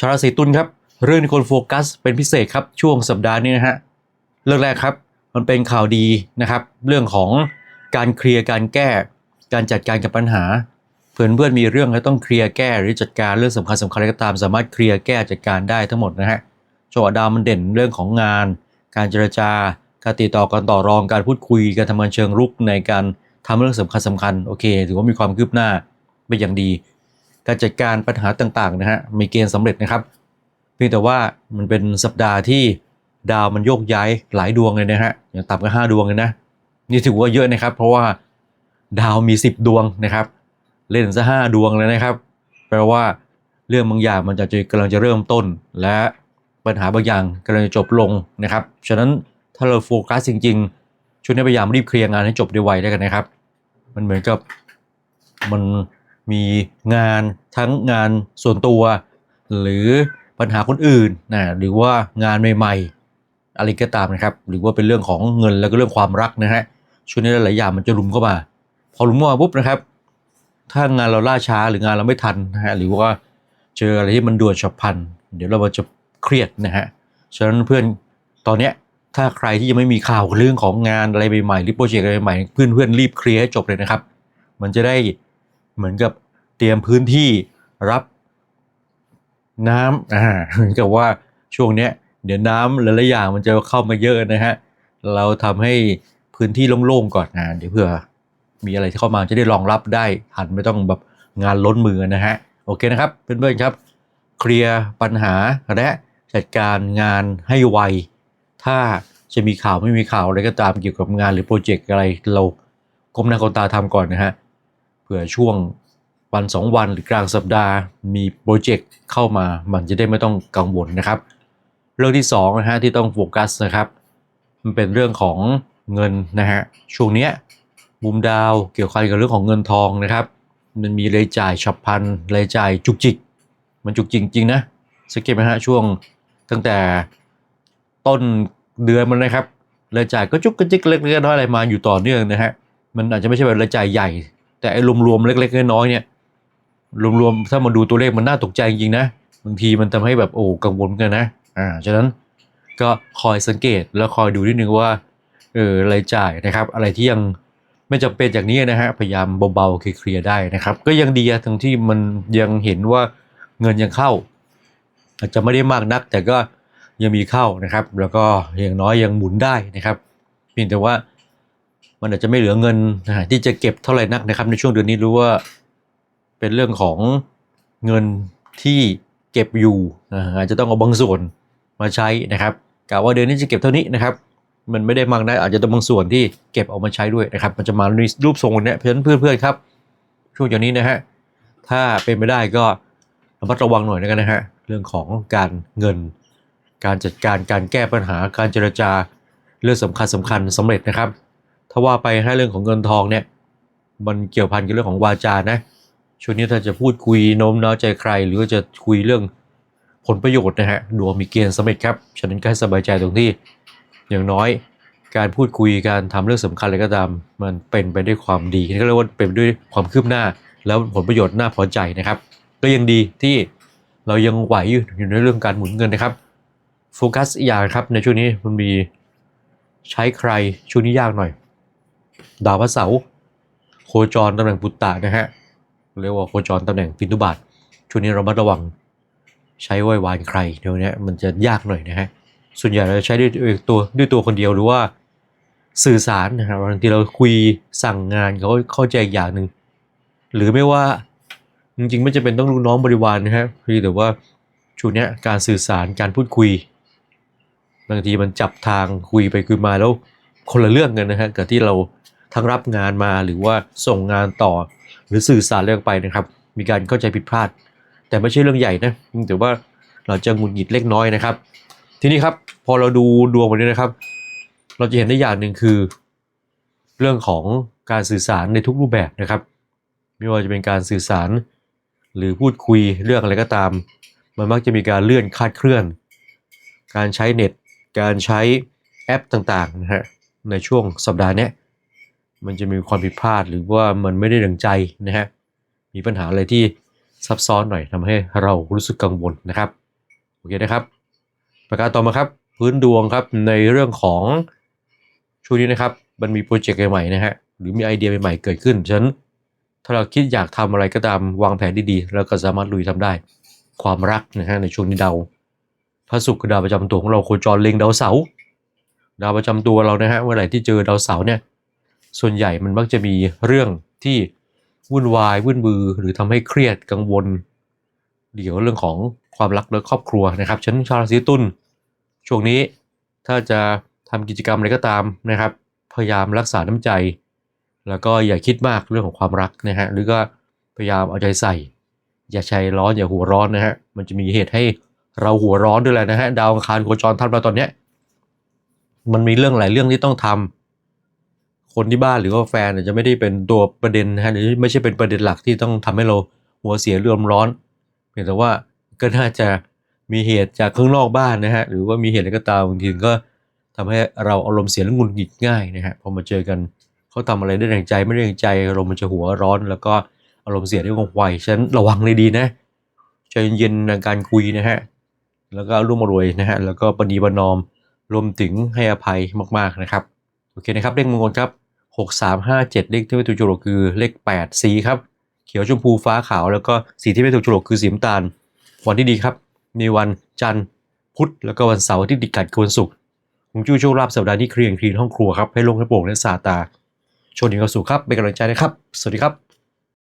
ชาวราศีตุลครับเรื่องที่คนโฟกัสเป็นพิเศษครับช่วงสัปดาห์นี้นะฮะเรื่องแรกครับมันเป็นข่าวดีนะครับ เรื่องของการเคลียร์การแก้ การจัดการกับปัญหา เพื่อนเพื่อนมีเรื่องแล้วต้องเคลียร์แก้หรือจัดการเรื่องสำคัญสำคัญอะไรก็ตาม สามารถเคลียร์แก้จัดการได้ทั้งหมดนะฮะจังหวะดาวมันเด่นเรื่องของงาน การเจรจาการติดต่อการต่อรองการพูดคุยการทำงานเชิงรุกในการทำเรื่องสำคัญสำคัญโอเคถือว่ามีความคืบหน้าเป็นอย่างดี การจัดการปัญหาต่างๆนะฮะมีเกณฑ์สำเร็จนะครับ เพียงแต่ว่ามันเป็นสัปดาห์ที่ดาวมันโยกย้ายหลายดวงเลยนะฮะอย่างต่ำก็ห้าดวงเลยนะนี่ถือว่าเยอะนะครับ เพราะว่าดาวมี 10 ดวงนะครับ เล่นซะห้าดวงเลยนะครับ แปลว่าเรื่องบางอย่างมันจะกำลังจะเริ่มต้น และปัญหาบางอย่างกำลังจะจบลงนะครับฉะนั้นถ้าเราโฟกัสจริงๆช่วงนี้พยายามรีบเคลียร์งานให้จบได้ไวแล้วกันนะครับ มันเหมือนกับมัน มีงานทั้งงานส่วนตัว หรือปัญหาคนอื่นนะหรือว่างานใหม่ๆ อะไรก็ตามนะครับ หรือว่าเป็นเรื่องของเงินแล้วก็เรื่องความรักนะฮะช่วงนี้หลายอย่างมันจะรุมเข้ามา พอรุมเข้ามาปุ๊บนะครับ ถ้างานเราล่าช้าหรืองานเราไม่ทันนะฮะหรือว่าเจออะไรที่มันด่วนฉับพลัน เดี๋ยวเราจะเครียดนะฮะฉะนั้นเพื่อนตอนเนี้ยถ้าใครที่ยังไม่มีข่าวเรื่องของงานอะไรใหม่ๆหรือโปรเจกต์อะไรใหม่ๆเพื่อนเพื่อนๆรีบเคลียร์ให้จบเลยนะครับ มันจะได้ เหมือนกับเตรียมพื้นที่รับน้ำอ่าเหมือนกับว่าช่วงเนี้ยเดี๋ยวน้ำหลายๆอย่างมันจะเข้ามาเยอะนะฮะเราทำให้พื้นที่โล่งๆก่อนนะเดี๋ยวเผื่อมีอะไรที่เข้ามาจะได้รองรับได้ทันไม่ต้องแบบงานล้นมือนะฮะโอเคนะครับเพื่อนๆครับ เคลียร์ปัญหาและจัดการงานให้ไว ถ้าจะมีข่าวไม่มีข่าวอะไรก็ตามเกี่ยวกับงานหรือโปรเจกต์อะไรเราก้มหน้าก้มตาทำก่อนนะฮะ ผื่อช่วงวันสองวันหรือกลางสัปดาห์ มีโปรเจกต์เข้ามามันจะได้ไม่ต้องกังวลนะครับ เรื่องที่สองนะฮะที่ต้องโฟกัสนะครับ มันเป็นเรื่องของเงินนะฮะช่วงเนี้ยมุมดาวเกี่ยวข้องกับเรื่องของเงินทองนะครับ มันมีรายจ่ายฉับพลันรายจ่ายจุกจิก มันจุกจิกจริงนะสังเกตไหมฮะช่วงตั้งแต่ต้นเดือนมันนะครับรายจ่ายก็จุกกระจิกเล็กๆน้อยอะไรมาอยู่ต่อเนื่องนะฮะมันอาจจะไม่ใช่แบบรายจ่ายใหญ่ แต่ไอ้รวมๆเล็กๆน้อยๆเนี่ยรวมๆถ้ามาดูตัวเลขมันน่าตกใจจริงๆนะบางทีมันทำให้แบบโอ้กังวลกันนะอ่าฉะนั้นก็คอยสังเกตแล้วคอยดูนิดนึงว่าเออรายจ่ายนะครับ อะไรที่ยังไม่จำเป็นอย่างนี้นะฮะพยายามเบาๆเคลียร์ได้นะครับ ก็ยังดีทั้งที่มันยังเห็นว่าเงินยังเข้า อาจจะไม่ได้มากนัก แต่ก็ยังมีเข้านะครับ แล้วก็อย่างน้อยยังหมุนได้นะครับเพียงแต่ว่า มันอาจจะไม่เหลือเงินที่จะเก็บเท่าไหร่นักนะครับ ในช่วงเดือนนี้รู้ว่าเป็นเรื่องของเงินที่เก็บอยู่อาจจะต้องเอาบางส่วนมาใช้นะครับกะว่าเดือนนี้จะเก็บเท่านี้นะครับ มันไม่ได้มากนะอาจจะต้องบางส่วนที่เก็บเออกมาใช้ด้วยนะครับ มันจะมาในรูปทรงเนี้ยเพราะฉะนั้นเพื่อนๆครับ ช่วงอย่างนี้นะฮะถ้าเป็นไม่ได้ก็ระมัดระวังหน่อยนะกันนะฮะเรื่องของการเงิน การจัดการการแก้ปัญหาการเจรจาเรื่องสำคัญสำคัญสำเร็จนะครับาว่าไปให้เรื่องของเงินทองเนี่ย มันเกี่ยวพันกับเรื่องของวาจานะช่วงนี้ถ้าจะพูดคุยโน้มน้าวใจใคร หรือว่าจะคุยเรื่องผลประโยชน์นะฮะดวงมีเกณฑ์สำเร็จครับฉะนั้นก็ให้สบายใจตรงที่อย่างน้อยการพูดคุยการทำเรื่องสำคัญอะไรก็ตาม มันเป็นไปด้วยความดีนี่ก็เรียกว่าเป็นไปด้วยความคืบหน้า แล้วผลประโยชน์น่าพอใจนะครับ ก็ยังดีที่เรายังไหวอยู่ในเรื่องการหมุนเงินนะครับโฟกัสอย่างครับในช่วงนี้มันมีใช้ใครช่วงนี้ยากหน่อย ดาวพระเสาร์โคจรตำแหน่งปุตตะนะฮะเรียกว่าโคจรตำแหน่งปินทุบาทช่วงนี้เรามาระวังใช้ไหว้วานใครเดี๋ยวนี้มันจะยากหน่อยนะฮะส่วนใหญ่เราจะใช้ด้วยตัวด้วยตัวคนเดียวหรือว่าสื่อสารนะครับบางทีเราคุยสั่งงานเขาเข้าใจอีกอย่างหนึ่งหรือไม่ว่าจริงๆไม่จำเป็นต้องลูกน้องบริวารนะฮะคือแต่ว่าช่วงนี้การสื่อสารการพูดคุยบางทีมันจับทางคุยไปคุยมาแล้วคนละเรื่องกันนะฮะกับที่เรา ทั้งรับงานมาหรือว่าส่งงานต่อ หรือสื่อสารเรื่องไปนะครับ มีการเข้าใจผิดพลาด แต่ไม่ใช่เรื่องใหญ่นะแต่ว่าเราจะงุดหงิดเล็กน้อยนะครับ ทีนี้ครับพอเราดูดวงวันนี้นะครับ เราจะเห็นได้อย่างหนึ่งคือ เรื่องของการสื่อสารในทุกรูปแบบนะครับ ไม่ว่าจะเป็นการสื่อสาร หรือพูดคุยเรื่องอะไรก็ตาม มันมักจะมีการเลื่อนคาดเคลื่อน การใช้เน็ต การใช้แอปต่างๆนะฮะในช่วงสัปดาห์นี้ มันจะมีความผิดพลาดหรือว่ามันไม่ได้ดังใจนะฮะมีปัญหาอะไรที่ซับซ้อนหน่อยทำให้เรารู้สึกกังวลนะครับโอเคนะครับ ประการต่อมาครับพื้นดวงครับในเรื่องของช่วงนี้นะครับ มันมีโปรเจกต์ใหม่ๆนะฮะหรือมีไอเดียใหม่ๆเกิดขึ้นฉะนั้นถ้าเราคิดอยากทำอะไรก็ตามวางแผนดีๆเราก็สามารถลุยทำได้ ความรักนะฮะในช่วงนี้ดาวพระศุกร์ดาวประจำตัวของเราโคจรเล็งดาวเสาร์ดาวประจำตัวเรานะฮะเมื่อไหร่ที่เจอดาวเสาร์เนี่ย ส่วนใหญ่มันมักจะมีเรื่องที่วุ่นวายวุ่นวือหรือทำให้เครียดกังวลเกี่ยวกับเรื่องของความรักและครอบครัวนะครับฉะนันชาวราศีตุลช่วงนี้ถ้าจะทำกิจกรรมอะไรก็ตามนะครับ พยายามรักษาน้ำใจ แล้วก็อย่าคิดมากเรื่องของความรักนะฮะหรือก็พยายามเอาใจใส่ อย่าใจร้อนอย่าหัวร้อนนะฮะมันจะมีเหตุให้เราหัวร้อนด้วยแหละนะฮะดาวอังคารโคจรทับเราตอนเนี้ยมันมีเรื่องหลายเรื่องที่ต้องทำ คนที่บ้านหรือว่าแฟนเนี่ยจะไม่ได้เป็นตัวประเด็นนะฮะหรือไม่ใช่เป็นประเด็นหลักที่ต้องทำให้เราหัวเสียเรื่องร้อนเพียงแต่ว่าก็น่าจะมีเหตุจากข้างนอกบ้านนะฮะหรือว่ามีเหตุอะไรก็ตามบางทีก็ทำให้เราอารมณ์เสียและงุดหงิดง่ายนะฮะพอมาเจอกันเขาทำอะไรได้แรงใจไม่ได้แรงใจอารมณ์มันจะหัวร้อน แล้วก็อารมณ์เสียได้ว่องไวฉะนั้นระวังเลยดีนะใจเย็นในการคุยนะฮะแล้วก็ร่วมรวยนะฮะแล้วก็ปณีประนอมรวมถึงให้อภัยมากๆนะครับ อเคนะครับเลขมงคลครับ6357 เลขที่ไม่ถูกจุลกคือเลข 8 สีครับ เขียวชมพูฟ้าขาว แล้วก็สีที่ไม่ถูกจุลกคือสีน้ำตาล วันที่ดีครับ มีวันจันทร์พุธแล้วก็วันเสาร์ที่ติดกันคือวันศุกร์ผมจู้โชคลาภสัปดาห์นี้เคลียร์คลีนห้องครัวครับให้ลงให้โปร่งและสะอาดตา โชคดีกับสุขครับเป็นกำลังใจนะครับ สวัสดีครับ